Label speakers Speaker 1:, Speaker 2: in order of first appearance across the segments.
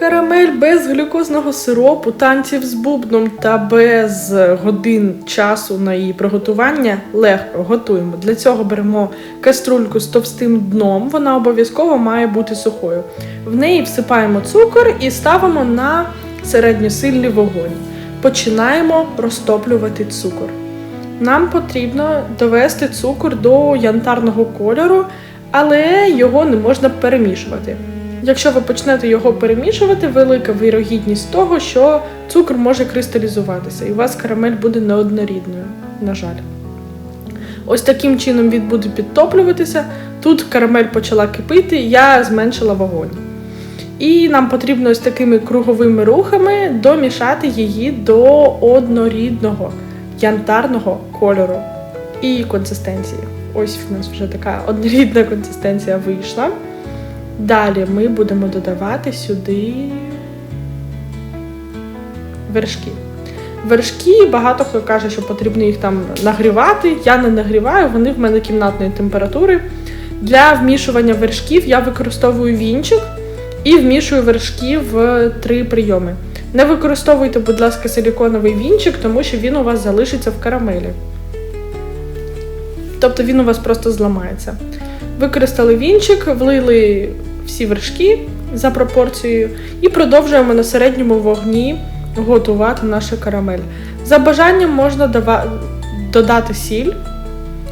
Speaker 1: Карамель без глюкозного сиропу, танців з бубном та без годин часу на її приготування легко готуємо. Для цього беремо каструльку з товстим дном, вона обов'язково має бути сухою. В неї всипаємо цукор і ставимо на середньосильний вогонь. Починаємо розтоплювати цукор. Нам потрібно довести цукор до янтарного кольору, але його не можна перемішувати. Якщо ви почнете його перемішувати, велика вірогідність того, що цукор може кристалізуватися, і у вас карамель буде неоднорідною, на жаль. Ось таким чином він буде підтоплюватися. Тут карамель почала кипити, я зменшила вогонь. І нам потрібно ось такими круговими рухами домішати її до однорідного янтарного кольору і консистенції. Ось в нас вже така однорідна консистенція вийшла. Далі ми будемо додавати сюди вершки. Вершки багато хто каже, що потрібно їх там нагрівати. Я не нагріваю, вони в мене кімнатної температури. Для вмішування вершків я використовую вінчик і вмішую вершки в три прийоми. Не використовуйте, будь ласка, силіконовий вінчик, тому що він у вас залишиться в карамелі. Тобто він у вас просто зламається. Використали вінчик, влили всі вершки за пропорцією і продовжуємо на середньому вогні готувати нашу карамель. За бажанням можна додати сіль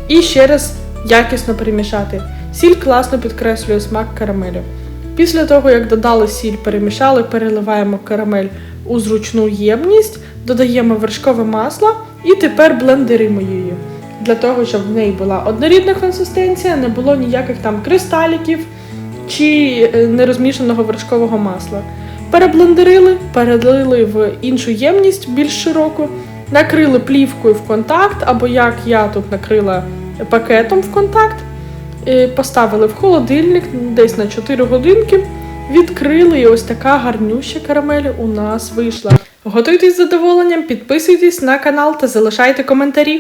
Speaker 1: і ще раз якісно перемішати. Сіль класно підкреслює смак карамелю. Після того, як додали сіль, перемішали, переливаємо карамель у зручну ємність, додаємо вершкове масло і тепер блендеримо її. Для того, щоб в неї була однорідна консистенція, не було ніяких там кристаліків чи е, нерозмішаного вершкового масла. Переблендерили, перелили в іншу ємність більш широку, накрили плівкою в контакт, або як я тут накрила пакетом в контакт, е, поставили в холодильник десь на 4 годинки, відкрили і ось така гарнюща карамель у нас вийшла. Готуйтесь з задоволенням, підписуйтесь на канал та залишайте коментарі.